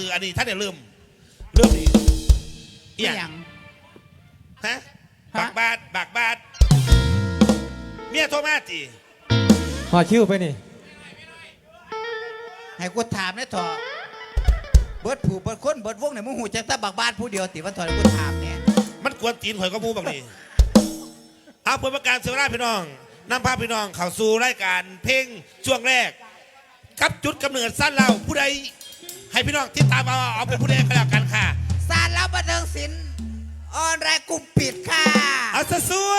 ซื้ออันนี้ท่านเนี่ยลืมลืมดีไม่เอียหยังฮะฮะ บักบาดบักบาดเมียโทรมาจีหอดคิ้วไปนี่ ให้กูถามได้เถอะเบิดผู้เบิดคนเบิดวงเนี่ยมึงหูจักแตาบักบ้านผู้เดียวติวันถอยกูถามเนี่ยมันกวนตีนข่อยก็มูบักนี่เอาเพื่อประการเสวนาพี่น้องนำพาพี่น้องเข้าสู่รายการเพลงช่วงแรก กับจุดกำเนิดสั้นเราผู้ใด ให้พี่น้องติดตามเอาเอาเป็นผู้ใดก็แล้วกันค่ะ สารแล้วบันเทิงศิลป์ออนแรกกลุ่มปิดค่ะ เอาซะสว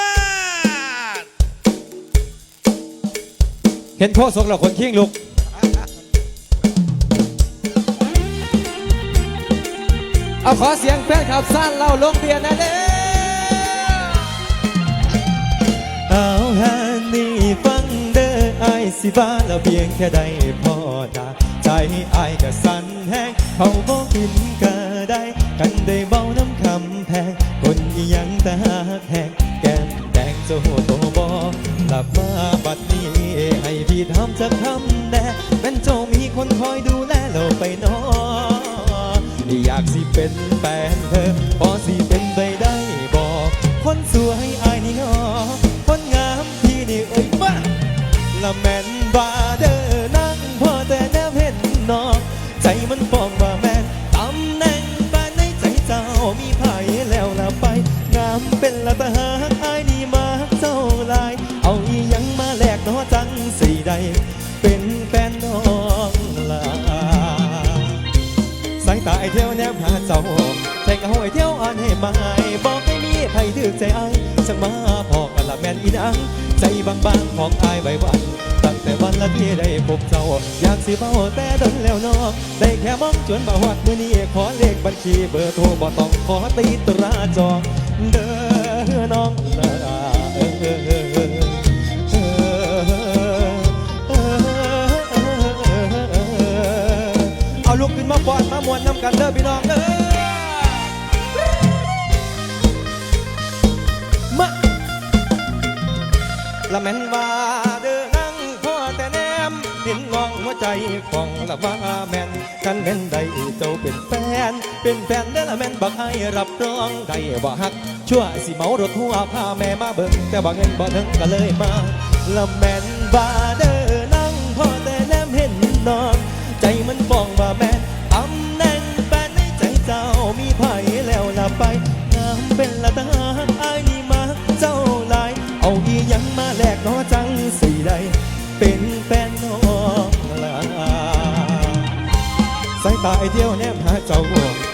ดเห็นโพสกแล้วคนขิงลุกเอาขอเสียงแฟนขับสั้นเล่าลงเบียร์นะเด้อ เอาฮันนี่ฟังเด้ อไอายสิบ้าล้วเพียงแค่ใดพอจาใจไอายก็สั่นแห้งเขาบอกกินก็ได้กันได้เบาน้ำคำแพงคนอียังตาแหงแก้มแดงโจโตบอกลับมาบัดนี้ให้พี่ทำสักคำแน่เป็นเจ้ามีคนคอยดูแลเราไปเนออยากสิเป็นแฟนเธอพอสิเป็นไปได้บอกคนสวยอ แม่นบาเดอนั่งพอแต่แนบเห็นนอกใจมันฟองว่าแม่นตำแหน่งบ้านในใจเจ้ามีไผแล้วละไปงามเป็นละตาหากอายนี่มาเจ้าลาย เอาอีหยังมาแลกนอจังสีใดเป็นแฟนน้องลาสายตาไอเที่ยวแนบหาเจ้าใจก็ห้อยเที่ยวอ่านให้มาบอกให้มีไผถือใจไอสักมาพอ นละแม่นอีนังใจบางๆของอายใบวันตั้งแต่วันละที่ได้พบเจ้าอยากสิเบาแต่ดนแล้วเนอได้แค่มองจนบ่าวัดมือนี้ขอเลขบัญชีเบอร์โทรบ่ต้องขอตีตราจองเด้อน้องลาเออเออเออเออเออเอาลูกขึ้นมาป้อนมามวนน้ำกันเด้อพี่น้องเด้อ หัวใจของละว่าแมนกันแม่นใดเจ้าเป็นแฟน เป็นแฟนเด้ละแมนบักให้รับรองได้บ่าฮัก ชั่วสิเมารถหัวพาแม่มาเบิ่งแต่บ่เงินบ่ถึงก็เลยมาละแมนว่าเด้อนั่งพ่อแต่แนมเห็นน้อง ใจมันฟ้องว่าแมนตำแหน่งแฟนในใจเจ้ามีไผแล้วละไป สายเที่ยวแนบหาเจ้า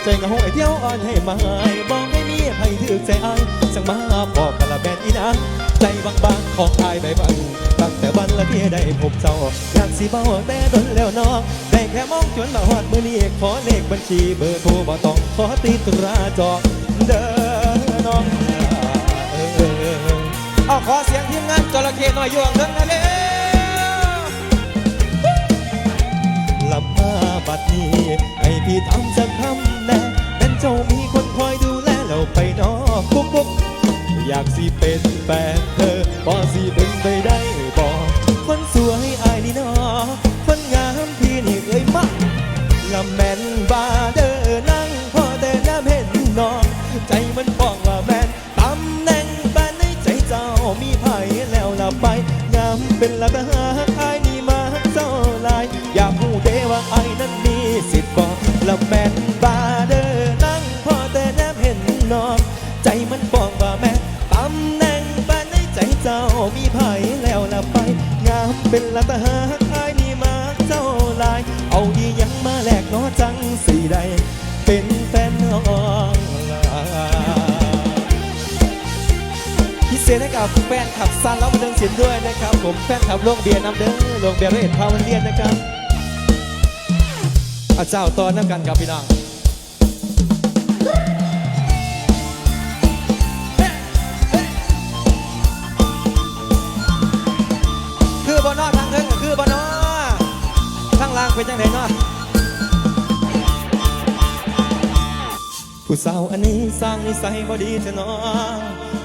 ใจกะห้องไอเที่ยวอ่อนให้มาให้บอกไม่มีไผถือใจอายสั่งมาบอกกันละแบนอีนางใจบางๆของอายใบบันตั้งแต่วันละที่ได้พบเจ้าอยากสิเบ้าแต่ดนแล้วนองได้แค่มองจนมาหอดมือนี้ขอเลขบัญชีเบอร์โทรบ่ต้องขอติดตราจองเด้อน้องเออเอาขอเสียงทีมงานจระเข้หน่อยยวงเรื่องเด้ บัดนี้ ให้พี่ทำสักคำแน่เป็นเจ้ามีคนคอยดูแลเราไปนอกกุ๊กกุ๊กอยากสิเป็นแฟนเธอพอสิเป็นไปได้บอก เจ้ามีไผแล้วละไป งามเป็นละทหารไอ้นี่มาเจ้าลาย เอาอีหยังมาแลกเนอจังสีใด เป็นแฟนน้องลาพิเศษให้กับแฟนขับซันแล้วบันเทิงศิลป์ด้วยนะครับ ผมแฟนขับโรงเบียร์น้ำเด้อโรงเบียร์เรศพาวันเลียนนะครับอาเจ้าตอนน้ำกันครับพี่น้อง จังไงเนาะผู้สาวอันนี้สร้างนิสัยบ่ดีเถอะเนาะ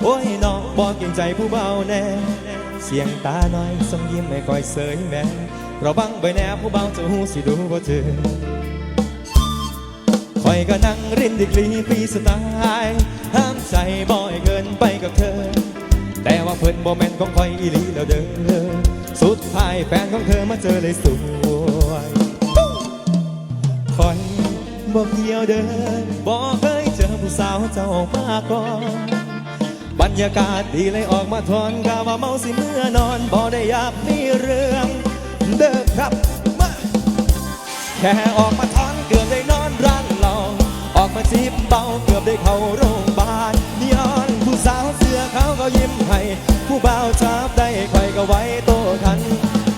โอ้ยน้องบอกกินใจผู้เบาแน่ เสียงตาน้อยส่งยิ้มไม่ค่อยเสยแม่เราบังใบแนบผู้เบาจะหูสิดูบ่เจอคอยก็นั่งรินดิกลีฟรีสไตล์ห้ามใจบ่อยเกินไปกับเธอ แต่ว่าเพิ่นโมเมนต์ของคอยอีหลีแล้วเด้อสุดท้ายแฟนของเธอมาเจอเลยสวย อยบอกเดียวเด้อบอกเคยเจอผู้สาวเจ้ามาก่อนบรรยากาศดีเลยออกมาทอนกาว่าเมาสิเมื่อนอนบ่ได้อยากมีเรื่องเด้อครับมาแค่ออกมาทอนเกือบได้นอนร้านเราออกมาจีบเบาเกือบได้เข้าโรงพยาบาลย้อนผู้สาวเสื้อเขาวก็ยิ้มให้ผู้บ่าวจับได้ใครก็ไว้โตทัน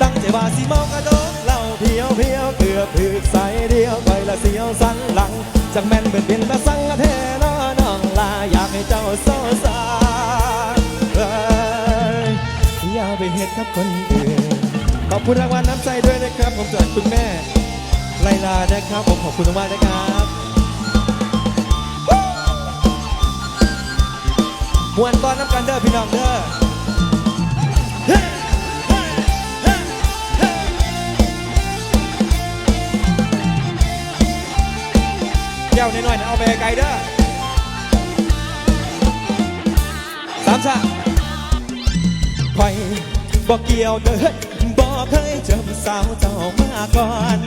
ตั้งใจว่าสิเมากระโดดเหล่าเพียวเพียวเกือบถึกใสเดียวไปละเสียวสันหลังจากแม่นเป็นเป็นตาสังกะเทนอน้องลาอยากให้เจ้าเศร้าสาเอ้ยอย่าไปเฮ็ดกับคนอื่นขอบคุณรางวัลน้ำใจด้วยนะครับผมจากคุณแม่ไลลานะครับผมขอบคุณมากๆนะครับมวนตอนน้ำกันเด้อพี่น้องเด้อ แก้วน้อยนะเอาไปไกลเด้อสามชาคอยบอกเกี่ยวเด้อบอกเคยเจอสาวเจ้ามาก่อน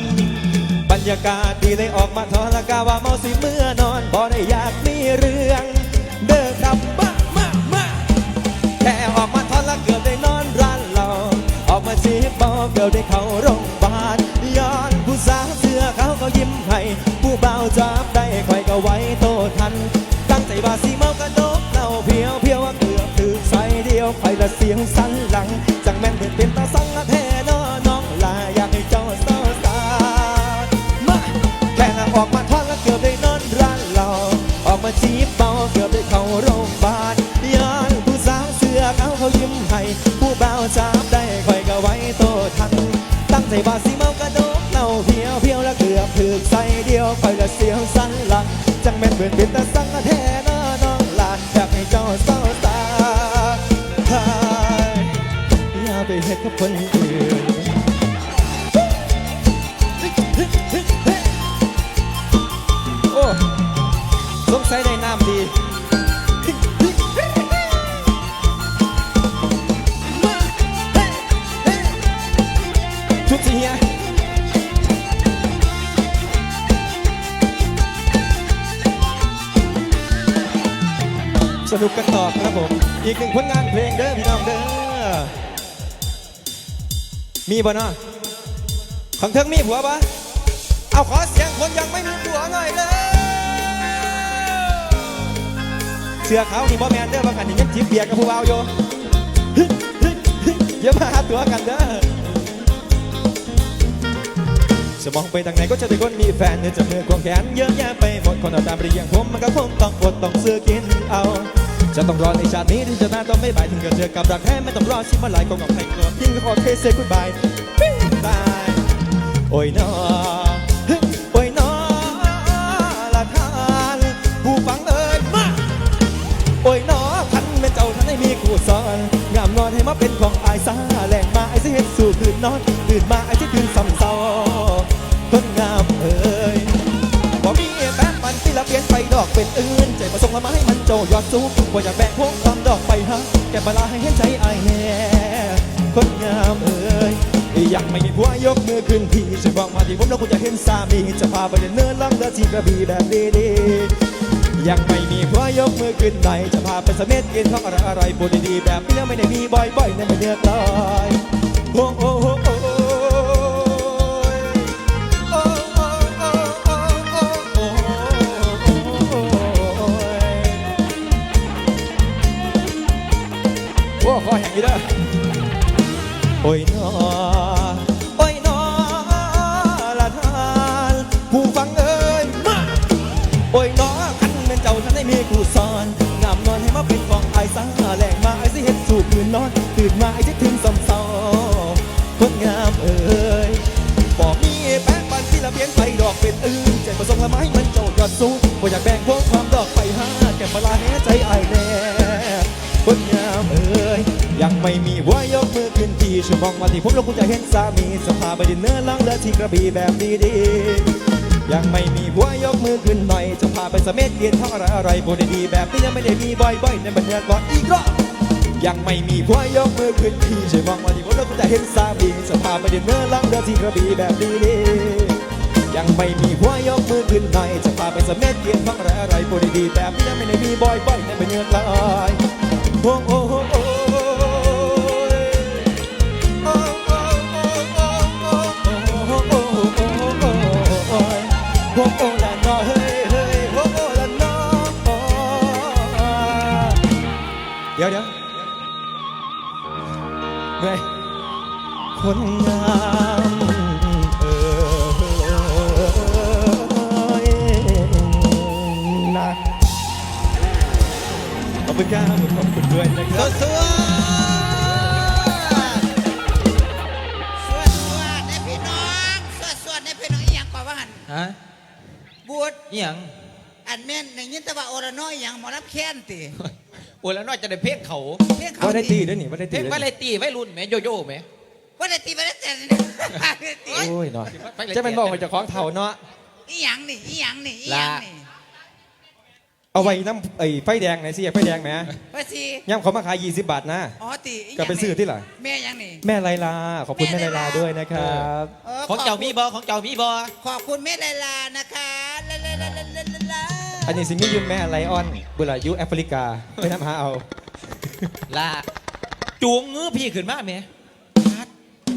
บรรยากาศดีเลยออกมาทอละกาว่าเมาสิเมื่อนอนบ่ได้อยากมีเรื่องเดินกลับมามามาแค่ออกมาทอละเกือบได้นอนร้านเราออกมาจีบบ่เกือบได้เข้าโรง เดียวไปละเสียงสันหลัง อย่าไปเฮ็ดกับคนอื่นโอ้สงสัยได้น้ำดีทุกทีเฮียสนุกกันต่อครับผม อีกหนึ่งผลงานเพลงเด้อพี่น้องเด้อ มีบ่เนาะของเทิงมีผัวปะเอาขอเสียงคนยังไม่มีผัวหน่อยเลยเสือเขานี่บ่แมนเด้อบางอันนี่ยังจิบเบียร์กับผู้เบาวอยู่อย่ามาหาตัวกันเด้อจะมองไปทางไหนก็จะได้คนมีแฟนเนี่ยจะมือควงแขนเยอะแยะไปหมดคนเอาตามเรียงผมมันก็คงต้องอดต้องซื้อกินเอา จะต้องรอในชาตินี้ที่จะน่าต้องไม่บายถึงจะเจอกับรักแท้ไม่ต้องรอชิมมาหลายกองกับใครก็ยิ่งก็ขอเทเซกูดบายปิ้งตายโอ้ยน้อโอ้ยน้อละทานผู้ฟังเอ่ยมาโอ้ยน้อทันเป็นเจ้าท่านได้มีคู่สอนงามนอนให้มาเป็นของอายซาแหลงมาไอ้สิเห็นสู่คืนนอนตื่นมาไอ้ที่คืนซำเศร้า ยอดสูงบ่อยากแบ่งพวกความดอกไปฮะแก่บลาให้เห็นใจอายแน่คนงามเอ่ยอยากไม่มีผัวยกมือขึ้นทีจะบอกมาที่ผมแล้วคุณจะเห็นสามีจะพาไปเดินเนินล่องเรือที่กระบี่แบบดีๆยังไม่มีผัวยกมือขึ้นไหนจะพาไปสเม็ดกินของอร่อยอร่อยๆพูดดีๆแบบนี้ไม่ได้มีบ่อยๆเนี่ยไม่เดือดร้อนโอ้อ้โอ้โอ้ คืนนอนตื่นมาไอ้จะถึงสมสอคนงามเอ่ยบอกมีแป้งปันที่ละเพียงไปดอกเป็นอึ่งใจผสมละไม้มันเจดยอดสูงบ่อยากแบ่งพวกความดอกไปหาแก่เวลาแน่ใจไอแน่คนงามเอ่ยยังไม่มีว่วยกมือขึ้นทีชั่วมองมาที่ผมแล้วคุณจะเห็นสามีสภาไปดินเนื้อลังเลที่กระบี่แบบดีดียังไม่มีว่วยกมือขึ้นหน่อยจะพาไปสเม็ดเกียนท่องอะไรอะไรบนดีแบบนี้ยังไม่ได้มีบ่อยๆในบรรยากาศอีกรอบ ยังไม่มีผัวยยกมือขึ้นที่ช่วยมองมาที่ผมแล้วคุจะเห็นสามีสภาพประเด็นเนื้อลังเดาที่กระบี่แบบนี้นี่ยังไม่มีผัวยยกมือขึ้นหน่อยจะพาไปสำเร็จเกียรติฟังอะไรอะไรบริดีแบบนี้ไม่ได้มีบ่อยบ่อยในเป็นเงินลายโอ้โอ้โอ้โอ้เดี๋ยวเดี๋ยว คนงามเอยนะขอบคุณครับขอบคุณด้วยนะคสรัวบดสวดสวดสวดในพี่น้องสวดสวดในพี่น้องอีหยังก่อนว่าหันฮะบูดนี่หยังอันแม่นในยินแต่ว่าโอระน้อยอหย่างหมอรับแค้นติ โอ้แล้วนอกจะได้เพลงเขาเรียกเขาว่าได้ตีด้วยนี่ว่าได้เพตีลงด้วยว่าอะไรนี่ตีไว้รุ่นแหมโยโย่แหมว่าได้ตีว่าได้แต่ว่าได้ตีโอ้ยเนาะไปเลยจะเป็นบอกว่าเจะคล้าของเถ่าเนาะอีหยังนี่อีหยังนี่อีหยังนี่เอาไว้น้ำไอ้ไฟแดงไหนสิไฟแดงไหมว่าสิย่ำเขามาขาย20 บาทนะอ๋อตีอีหก็ยังไปซื้อที่ไหนแม่หยังนี่ แม่ไลลาขอบคุณแม่ไลลาด้วยนะครับ ของเจ้ามีบอของเจ้ามีบอขอบคุณแม่ไลลานะคะ อันนี้สิมียืมแม่ไลออนบุรายุแอฟริกาไปน้ำหาเอาลาจูงงื้อพี่ขึ้นมาแหมฮัด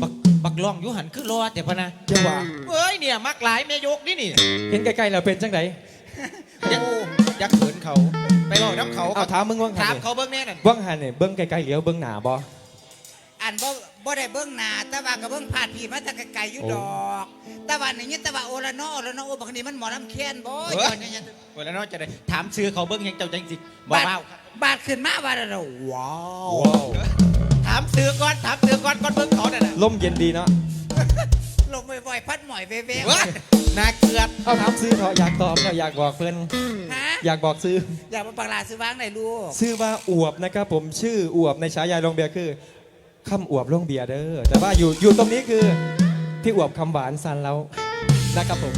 บักบักลองอยุหันคือรอแต่พะนะเจ้าว่าเอ้ยเนี่ย มักหลายแม่ยกนี่นี่เห็นไกลๆเราเป็นจังไดอยักอยักเขินเขา ไปบอกน้ำเขาเอาถามมึงว่างหัถามนนี่เขาเบิ้งแน่นั่น ว่างหันเนี่ยเบิ้งไกลๆเหลียวเบิ้งหนาบ่ อันบ่บ่ได้เบิ่งหน้าแต่ว่าก็เบิ่งผ่านพี่มาแต่ไกลๆอยู่ดอกแต่ว่าในยินแต่ว่าโอระน้อโอระน้อโอ้บักนี้มันหมอลำแค้นบ่เฮ้ยโอ้แล้วนอกจะได้ถามซื้อเขาเบิ้งยังเจ้าจังสิบอบากทว่าบาทขึ้นมาว่าเราว้าวว้าวถามซื้อก่อนถามซื้อก่อนก่อนเบิ้งเขาน่ะนะลมเย็นดีเนาะลงบ่อยๆพัดหมอยเว้ยเฮ้ยน่าเกลือดเอาถามซื้อเถอะอยากตอบเนี่ยอยากบอกเพื่อนๆฮะอยากบอกซื้อ อยากมาปักหลาซื้อวางไหนลูกชื่อว่าอวบนะครับผมชื่ออวบในฉายาโรงเบียร์คือ คำอวบโรงเบียร์เด้อแต่ว่าอยู่อยู่ตรงนี้คือพี่อวบคำหวานซันแล้วนะครับผม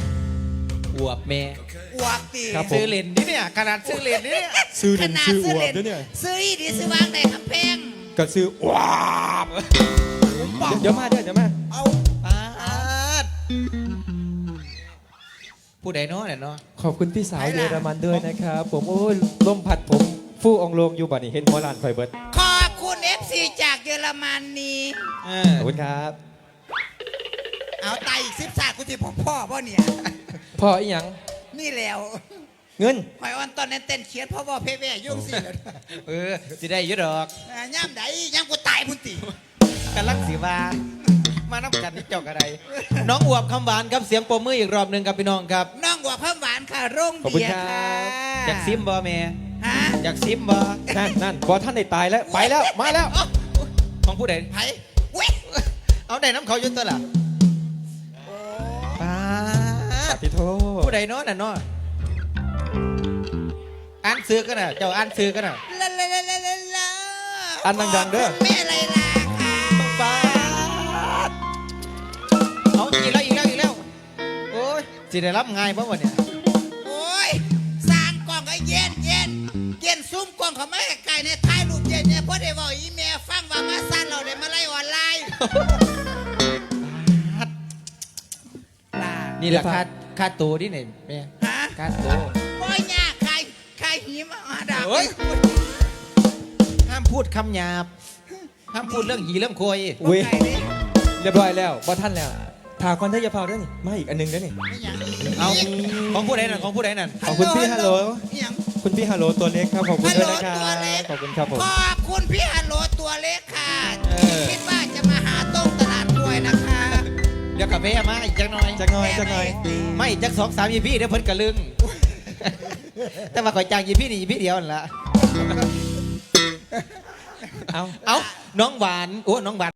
อวบแม่ อวกตีครับผม ซื้อเลนนี่เนี่ยขนาดซื้อเลนนี่เนี่ยซื้อขเด่นนาดซื้ออซื้อวบเล่นด้วยเนี่ยซื้ออีดีซื้อวางไหนคำแพงก็ซื้ออวบเดี๋ยวมาเดี๋ยวเดี๋ยวมาเอาปาดผู้ใดเนาะเนี่ยเนาะขอบคุณพี่สาวเยอรมันด้วยนะครับ ผมโอ้ยลมพัดผม ฟู่องลงอยู่บ่นี่เห็นหัวลานคอยเบิดขอบคุณเอฟซีจาก เยอรมนีเอขอบอคุณครับ เอาไตอีกสิบศาสตร์กูที่ผมพ่อพ่อเนี่ย พ่ออีหยังนี่แล้วเงิน หอยอ่อนตอนนั้นเต้นเขียนพ่อพ่อเพเวยุ่งสิเลยเออสิได้อยุดอกอ่าย่ำใดย่ำกูตายพุ่นตีกันลักสีวามานับกันนี่เจอกอะไร น้องอวบคำหวานครับเสียงปรบมืออีกรอบหนึ่งครับพี่น้องครับ น้องหัวเพิ่มหวานค่ะร่งขอบคุณเบียคร์รัค่ะบอยากซิมบอแม่ฮะอยากซิมบอนั่นนั่นบอท่านได้ตายแล้ว ไปแล้ว มาแล้ว ของผู้ใดไผ่เว้ยเอาได้น้ำเขาอยุ่ตัวล่ะปาดปฏิโทผู้ใดเนาะน่ะเนาะอ่านซื้อกันน่ะเจ้าอ่านซื้อกันน่ะลาลาลาลาลาลาอันดังๆเด้อขบคุณแม่ไรลาค่ะปาดเอาอีกแล้วอีกแล้วอีกแล้วโอ้ยสิได้รับง่ายป่ะวะเนี่ยโอ้ยสร้างกล่องก็เย็นเย็นเย็นซุ้มกล่องเขาไม่ไกลในท้ายรู นี่แหละค่าค่าตัวนี่เนี่ยแม่ฮะค่าตัวบ่ยากใครใครหิมอาดาบเฮ้ยห้ามพูดคำหยาบ ห้ามพูดเรื่องหีเรื่องโคยเว้ยใครเนี่ยเรียบร้อยแล้วบอท่านแล้วถากคอนเทนต์ยาเผาด้วยนี่มาอีกอันหนึงด้วยนี่ไม่หยังเอาของผู้ใดนั่นของผู้ใดนั่นขอบคุณพี่ฮัลโหลอิหยังคุณพี่ฮัลโหลตัวเล็กครับขอบคุณด้วยนะครัฮัลโหลตัวเล็บกขอบคุณครับผมขอบคุณพี่ฮัลโหลตัวเล็กค่ะ ดี๋ยวกาแฟมาอีกจักหน่อยจักหน่อยจักหน่อยไม่จักสองสามยีพี่เดี๋ยวเพิ่นกระลึง แต่ว่าข่อยจ้างยีพี่นี่ยีพี่เดียวนั่นละเอาเอาน้องหวานโอ้น้องหวาน